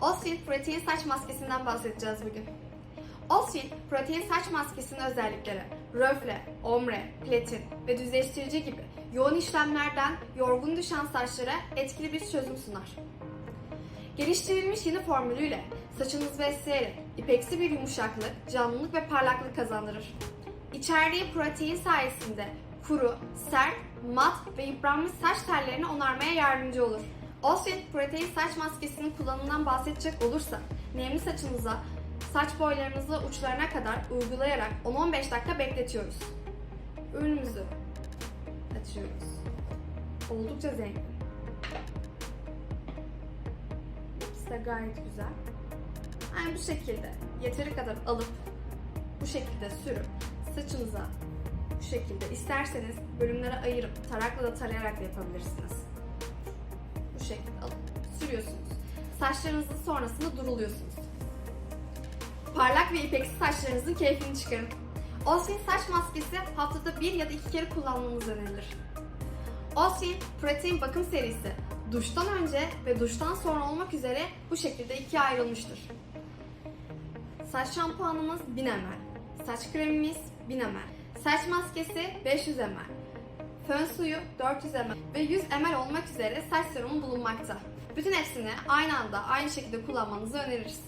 Osfield Protein Saç Maskesi'nden bahsedeceğiz bugün. Osfield Protein Saç Maskesi'nin özellikleri röfle, ombre, platin ve düzleştirici gibi yoğun işlemlerden yorgun düşen saçlara etkili bir çözüm sunar. Geliştirilmiş yeni formülüyle saçınızı besleyerek ipeksi bir yumuşaklık, canlılık ve parlaklık kazandırır. İçerdiği protein sayesinde kuru, sert, mat ve yıpranmış saç tellerini onarmaya yardımcı olur. Osvet protein saç maskesinin kullanımından bahsedecek olursak, nemli saçınıza saç boylarınızı uçlarına kadar uygulayarak 10-15 dakika bekletiyoruz. Ürünümüzü açıyoruz. Oldukça zengin. İkisi de gayet güzel. Yani bu şekilde yeteri kadar alıp bu şekilde sürüp saçınıza bu şekilde isterseniz bölümlere ayırıp tarakla da tarayarak da yapabilirsiniz. Şekilde alıp sürüyorsunuz. Saçlarınızı sonrasında duruluyorsunuz. Parlak ve ipeksi saçlarınızın keyfini çıkarın. Osfin saç maskesi haftada bir ya da iki kere kullanmanız önerilir. Osfin Protein Bakım serisi duştan önce ve duştan sonra olmak üzere bu şekilde ikiye ayrılmıştır. Saç şampuanımız 1000 ml, saç kremimiz 1000 ml, saç maskesi 500 ml, fön suyu 400 ml ve 100 ml olmak üzere saç serumu bulunmakta. Bütün hepsini aynı anda aynı şekilde kullanmanızı öneririz.